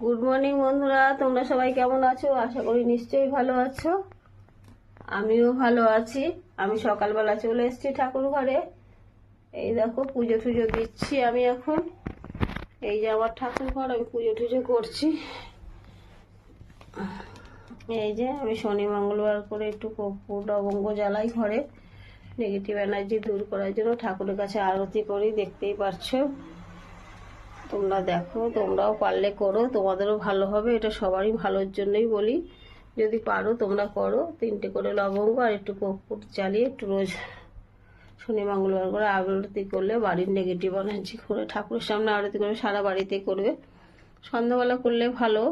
Good morning বন্ধুরা। তোমরা সবাই কেমন আছো? আশা করি নিশ্চয়ই ভালো আছো। আমিও ভালো আছি। আমি সকালবেলা চলে এসেছি ঠাকুর ঘরে। এই দেখো, পুজো টুজো দিচ্ছি আমি এখন। এই যে আমার ঠাকুর ঘর, আমি পুজো টুজো করছি। এই যে আমি শনি মঙ্গলবার করে একটু কর্পূর জ্বালাই ঘরে। নেগেটিভ এনার্জি দূর করার জন্য ঠাকুরের কাছে আরতি করি, দেখতেই পারছ। তোমরা দেখো, তোমরাও পারলে করো, তোমাদেরও ভালো হবে, এটা সবারই ভালোর জন্যই বলি। যদি পারো, তোমরা করো, তিনটে করে লবঙ্গ আর একটু কর্পূর চালিয়ে একটু রোজ শনি, মঙ্গলবার করে আরতি করলে বাড়ির নেগেটিভ এনার্জি করে ঠাকুরের সামনে আরতি করে সারা বাড়িতে করবে। সন্ধ্যাবেলা করলে ভালো,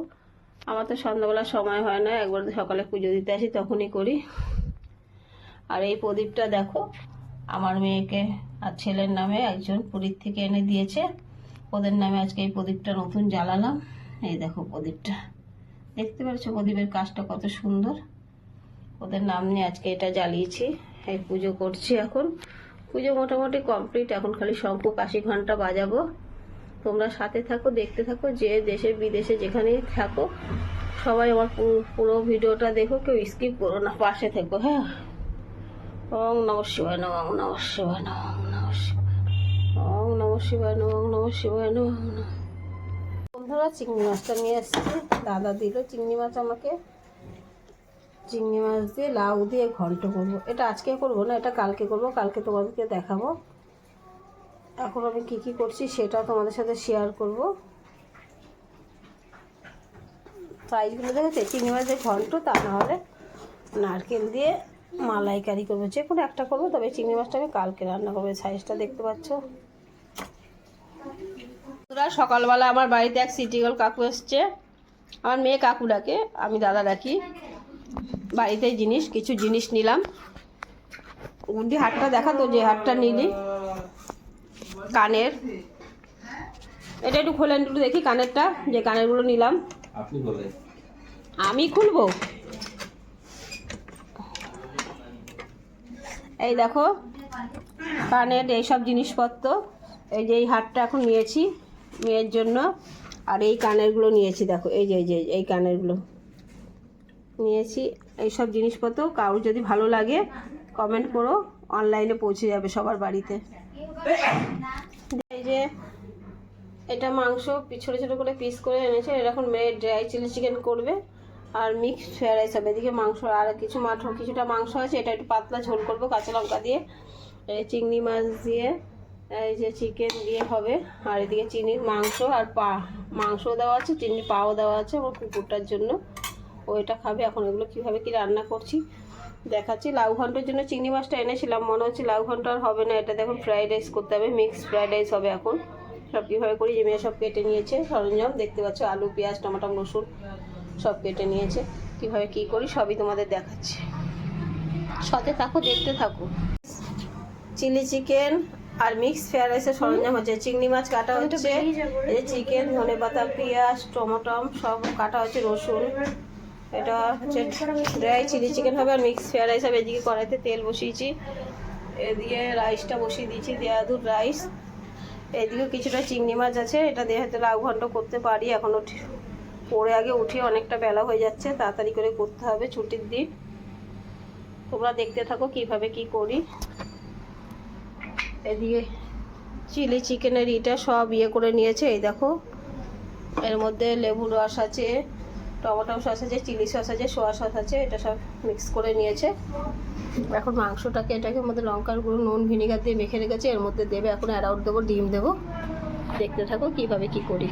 আমার তো সন্ধ্যাবেলা সময় হয় না, একবার সকালে পুজো দিতে আসি, তখনই করি। আর এই প্রদীপটা দেখো, আমার মেয়েকে আর ছেলের নামে একজন পুরীর থেকে এনে দিয়েছে। ওদের নামে আজকে এই প্রদীপটা নতুন জ্বালালাম। এই দেখো প্রদীপটা। দেখতে পাচ্ছ প্রদীপের কাজটা কত সুন্দর। ওদের নাম নিয়ে আজকে এটা জ্বালিয়েছি। এই পুজো করছি এখন। পুজো মোটামুটি কমপ্লিট। এখন খালি শঙ্কু কাশি ঘণ্টা বাজাবো। তোমরা সাথে থাকো, দেখতে থাকো, যে দেশে বিদেশে যেখানেই থাকো। সবাই আমার পুরো ভিডিওটা দেখো, কেউ স্কিপ করো না। পাশে থেকো হ্যাঁ? ওং নম শিবায়, নম নম শিবায়, নম শিবায় নম নম শিবায় নম বন্ধুরা, চিংড়ি মাছটা নিয়ে এসেছি। দাদা দিল চিংড়ি মাছ আমাকে। চিংড়ি মাছ দিয়ে লাউ দিয়ে ঘন্ট করব। এটা আজকে করব না, এটা কালকে করব। কালকে তোমাদেরকে দেখাবো। এখন আমি কি কি করছি সেটা তোমাদের সাথে শেয়ার করব। সাইজগুলো দেখেছে? চিংড়ি মাছের ঘন্ট, তা না হলে নারকেল দিয়ে মালাইকারি করব। যে কোনো একটা করব, তবে চিংড়ি মাছটা আমি কালকে রান্না করব। সাইজটা দেখতে পাচ্ছ? বন্ধুরা সকালবেলা আমার বাড়িতে এক সিটিগল কাকু এসছে। আমার মেয়ে কাকু ডাকে আমি দাদা ডাকি। বাড়িতে জিনিস কিছু জিনিস নিলাম। বুদ্ধি হাটটা দেখা তো যে হাটটা নিলি। কানের। এটা একটু খোলেন একটু দেখি কানেরটা যে কানেরগুলো নিলাম। আমি খুলবো? এই দেখো কানের এইসব জিনিসপত্র। এই যে এই হারটা এখন নিয়েছি, মেয়ের জন্য। আর এই কানেরগুলো নিয়েছি, দেখো, এই যে এই যে, এই কানেরগুলো। নিয়েছি এইসব জিনিসপত্র। কারোর যদি ভালো লাগে কমেন্ট করো অনলাইনে পৌঁছে যাবে সবার বাড়িতে। এই যে, এটা মাংস ছোটো ছোটো করে পিস করে এনেছে। এরকম মেয়ে ড্রাই চিলি চিকেন করবে, আর মিক্সড ফ্রাইড রাইস হবে। এদিকে মাংস, আর কিছু মাঠ কিছুটা মাংস আছে। এটা একটু পাতলা ঝোল করব, কাঁচা লঙ্কা দিয়ে। চিংড়ি মাছ দিয়ে। এই যে চিকেন দিয়ে হবে। আর এদিকে চিনির মাংস আর পা মাংস দেওয়া আছে, চিনির পাও দেওয়া আছে আমার কুকুরটার জন্য। ও এটা খাবে। এখন এগুলো কীভাবে কি রান্না করছি দেখাচ্ছি। লাউ ঘণ্টার জন্য চিংড়ি মাছটা এনেছিলাম। মনে হচ্ছে লাউ ঘণ্টা আর হবে না। এটা দেখুন ফ্রাইড রাইস করতে হবে। মিক্স ফ্রাইড রাইস হবে এখন। সব কীভাবে করি? যে মেয়ে সব কেটে নিয়েছে। সরঞ্জাম দেখতে পাচ্ছ? আলু, পেঁয়াজ, টমাটো, রসুন সব কেটে নিয়েছে। কীভাবে কি করি? সবই তোমাদের দেখাচ্ছি। সাথে থাকো, দেখতে থাকো। চিলি চিকেন আর মিক্স ফ্রাইড রাইসের সরঞ্জাম হচ্ছে চিংড়ি মাছ কাটা হচ্ছে এই চিকেন ধনে পাতা পেঁয়াজ টমেটো সব কাটা হচ্ছে রসুন। এটা হচ্ছে ড্রাই চিলি চিকেন হবে আর মিক্স ফ্রাইড রাইস হবে। এদিকে কড়াইতে তেল বসিয়েছি এদিকে রাইসটা বসিয়ে দিয়েছি দেয়াদুর রাইস এদিকে কিছুটা চিংড়ি মাছ আছে এটা দিয়ে হয়তো লাউ ঘন্ট করতে পারি। এখনও পরে আগে উঠে অনেকটা বেলা হয়ে যাচ্ছে তাড়াতাড়ি করে করতে হবে ছুটির দিন। তোমরা দেখতে থাকো কীভাবে কি করি। এদিকে চিলি চিকেনের ইটা সব ইয়ে করে নিয়েছে, এই দেখো। এর মধ্যে লেবু রস আছে, টমেটো সস আছে, চিলি সস আছে, সোয়া সস আছে, এটা সব মিক্স করে নিয়েছে। এখন মাংসটাকে এটাকে মধ্যে লঙ্কার গুঁড়ো, নুন, ভিনিগার দিয়ে মেখে রেখেছে, এর মধ্যে দেবে, এখন অ্যারাউট দেবো, ডিম দেবো। দেখতে থাকো কীভাবে কি করি।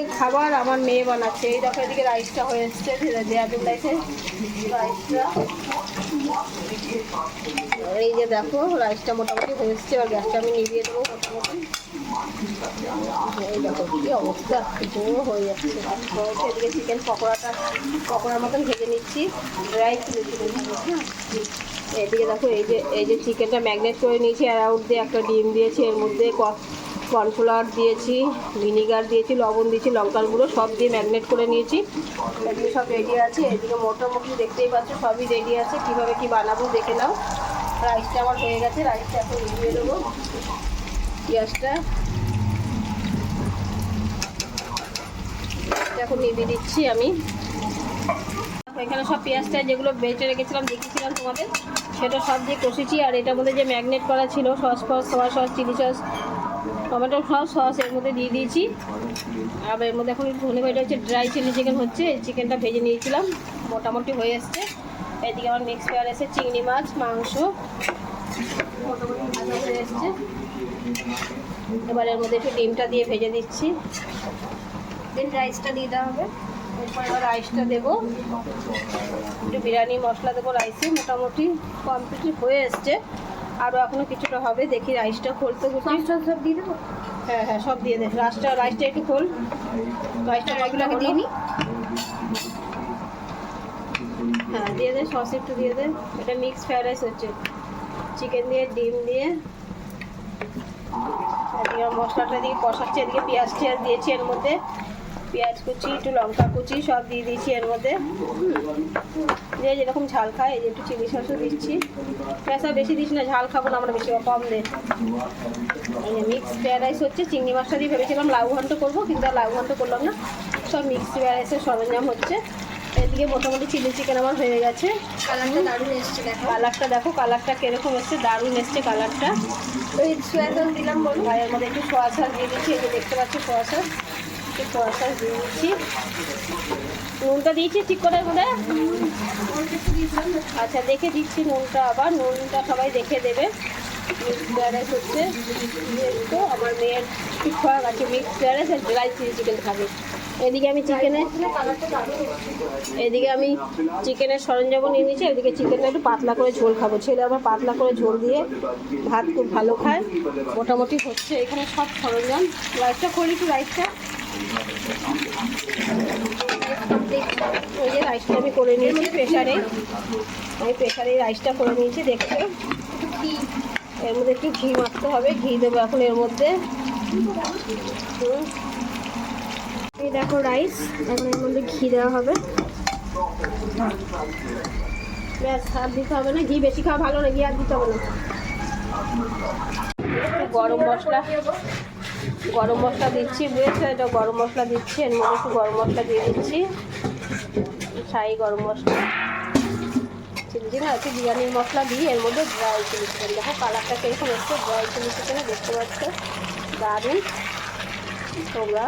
এই খাবার আমার মেয়ে বানাচ্ছে। এই দেখো এদিকে রাইসটা হয়ে এসছে দেয়াদুল রাইসে রাইসটা এই যে দেখো রাইসটা মোটামুটি হয়ে এসছে, এবার গ্যাসটা আমি নিভিয়ে দেবো মোটামুটি এই অবস্থা হয়ে যাচ্ছে। চিকেন পকোড়াটা, পকোড়ার মতন ভেজে নিচ্ছি। হ্যাঁ। এদিকে দেখো, এই যে এই যে চিকেনটা ম্যাগনেট করে নিয়েছি অ্যারাউট দিয়ে একটা ডিম দিয়েছি, এর মধ্যে কর্নফ্লাওয়ার দিয়েছি, ভিনিগার দিয়েছি, লবণ দিয়েছি, লঙ্কার গুঁড়ো, সব দিয়ে ম্যাগনেট করে নিয়েছি। এদিকে সব রেডি আছে, এদিকে মোটামুটি দেখতেই পাচ্ছ, সবই রেডি আছে, কীভাবে কি বানাবো দেখে নাও। রাইসটা আমার হয়ে গেছে রাইসটা এখন দিয়ে দেবো। পেঁয়াজটা এখন নিয়ে দিচ্ছি আমি। এখানে সব পেঁয়াজটা যেগুলো বেটে রেখেছিলাম, দেখিয়েছিলাম তোমাদের, সেটা সব দিয়ে কষেছি, আর এটার মধ্যে যে ম্যাগনেট করা ছিল সস ফস soya sauce chilli sauce tomato sauce sauce এর মধ্যে দিয়ে দিয়েছি। আর এর মধ্যে এখন ধনে বাড়িটা হচ্ছে ড্রাই চিলি চিকেন হচ্ছে, এই চিকেনটা ভেজে নিয়েছিলাম, মোটামুটি হয়ে এসছে। এদিকে আমার মিক্স ফেয়ার এসে চিংড়ি মাছ, মাংস হয়ে এবার এর মধ্যে একটু ডিমটা দিয়ে ভেজে দিচ্ছি। দেন রাইসটা দিয়ে দেওয়া হবে। এরপর এবার রাইসটা দেবো। একটু বিরিয়ানি মশলা দেবো রাইসে মোটামুটি কমপ্লিট হয়ে এসছে। আরও এখনও কিছুটা হবে দেখি রাইসটা খুলতে সব দিয়ে দেবো? হ্যাঁ হ্যাঁ সব দিয়ে দে। রাইসটা রাইসটা একটু খোল। রাইসটা এগুলোকে দিয়ে নিই হ্যাঁ দিয়ে দে সস একটু দিয়ে দে। এটা মিক্স ফ্রাইড রাইস হচ্ছে। চিকেন দিয়ে ডিম দিয়ে। এদিকে মশলাটা দিয়ে কষাচ্ছি এদিকে পেঁয়াজ টিয়াজ দিয়েছি এর মধ্যে। পেঁয়াজ কুচি একটু লঙ্কা কুচি সব দিয়ে দিয়েছি এর মধ্যে। যে যেরকম ঝাল খায় এই যে একটু চিলি সসও দিচ্ছি। পেঁয়াজটা বেশি দিস না ঝাল খাব না আমরা বেশি কম দে। এই যে মিক্স ফ্রাইড রাইস হচ্ছে চিংড়ি মাছটা দিয়ে ভেবেছিলাম লাউ ঘন্ট করব কিন্তু আর লাউ ঘন্ট করলাম না। সব মিক্স ফ্রাইড রাইসের সরঞ্জাম হচ্ছে। এদিকে মোটামুটি চিলি চিকেন আমার হয়ে গেছে। কালারটা দারুণ এসছে দেখো। কালারটা দেখো কালারটা কীরকম এসছে দারুণ এসছে কালারটা। ওই সোয়া সস দিলাম বলো। এর মধ্যে একটু সোয়া সস দিয়ে দিচ্ছি এই যে দেখতে পাচ্ছি সোয়া সস একটু সস নুনটা দিয়েছি, ঠিক করে করে আচ্ছা দেখে দিচ্ছি নুনটা আবার। নুনটা সবাই দেখে দেবে। হচ্ছে। আমার মেয়ের ঠিক ড্রাই চিলি চিকেন খাবে। এদিকে আমি চিকেনে এদিকে আমি চিকেনের নিয়ে এদিকে চিকেনটা পাতলা করে ঝোল খাব। ছেলে আবার পাতলা করে ঝোল দিয়ে ভাত খুব ভালো খায়। মোটামুটি হচ্ছে এখানে সব সরঞ্জাম। রাইসটা করি একটু রাইসটা ওই যে রাইসটা আমি করে নিয়েছি প্রেশারে আমি প্রেশারে রাইসটা করে নিয়েছি দেখছ এর মধ্যে একটু ঘি মাখতে হবে, ঘি দেবো এখন এর মধ্যে। এই দেখো রাইস এখন এর মধ্যে ঘি দেওয়া হবে। ব্যাস, আর দিতে হবে না, ঘি বেশি খাওয়া ভালো না, ঘি আর দিতে হবে না। গরম মশলা। গরম মশলা দিচ্ছি বুঝেছ? এটা গরম মশলা দিচ্ছি এর মধ্যে একটু গরম মশলা দিয়ে দিচ্ছি। ছাই গরম মশলা। চিলি চিকেন একটু বিরিয়ানির মশলা দিই এর মধ্যে ড্রাই চিলি চিকেন। দেখো কালারটা কীরকম এসছে ড্রাই চিলি চিকেনে দেখতে পাচ্ছ। দারুণ। তোমরা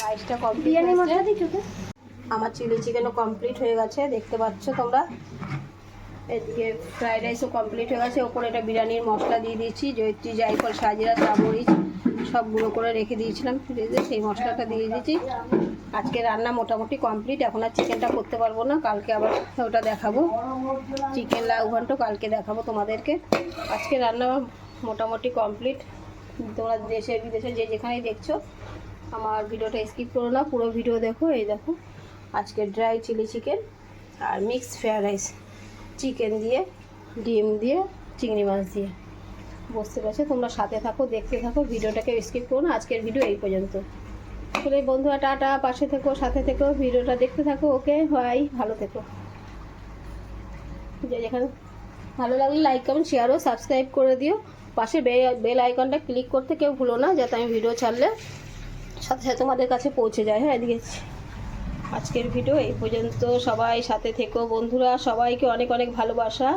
রাইসটা কমপ্লিট বিরিয়ানি মশলা দিচ্ছো আমার চিলি চিকেনও কমপ্লিট হয়ে গেছে দেখতে পাচ্ছ তোমরা? এদিকে ফ্রাইড রাইসও কমপ্লিট হয়ে গেছে। ওপরে এটা বিরিয়ানির মশলা দিয়ে দিয়েছি। জয়ত্রী জায়ফল সাজিরা চামরিচ সব গুঁড়ো করে রেখে দিয়েছিলাম ফ্রিজে। সেই মশলাটা দিয়ে দিয়েছি। আজকে রান্না মোটামুটি কমপ্লিট এখন আর চিকেনটা করতে পারব না। কালকে আবার ওটা দেখাবো। চিকেন লাউ ঘন্ট কালকে দেখাবো তোমাদেরকে। আজকে রান্না মোটামুটি কমপ্লিট তোমরা দেশে, বিদেশে যে যেখানেই দেখছ, আমার ভিডিওটা স্কিপ করো না। পুরো ভিডিও দেখো। এই দেখো, আজকে ড্রাই চিলি চিকেন আর মিক্সড ফ্রায়েড রাইস চিকেন দিয়ে, ডিম দিয়ে, চিংড়ি মাছ দিয়ে। বুঝতে পারছ? তোমরা সাথে থাকো, দেখতে থাকো, ভিডিওটাকে স্কিপ করো না। আজকের ভিডিও এই পর্যন্ত। আসলে বন্ধুরা, টাটা, পাশে থেকো, সাথে থেকো, ভিডিওটা দেখতে থাকো, ওকে? হয় ভালো থেকো। যে যেখানে ভালো লাগলে লাইক কমেন্ট শেয়ার ও সাবস্ক্রাইব করে দিও। পাশে বে বেল আইকনটা ক্লিক করতে কেউ ভুলো না, যাতে আমি ভিডিও ছাড়লে সাথে সাথে তোমাদের কাছে পৌঁছে যায়। হ্যাঁ এদিকে আজকের ভিডিও এই পর্যন্ত। সবাই সাথে থেকো। বন্ধুরা সবাইকে অনেক অনেক ভালোবাসা।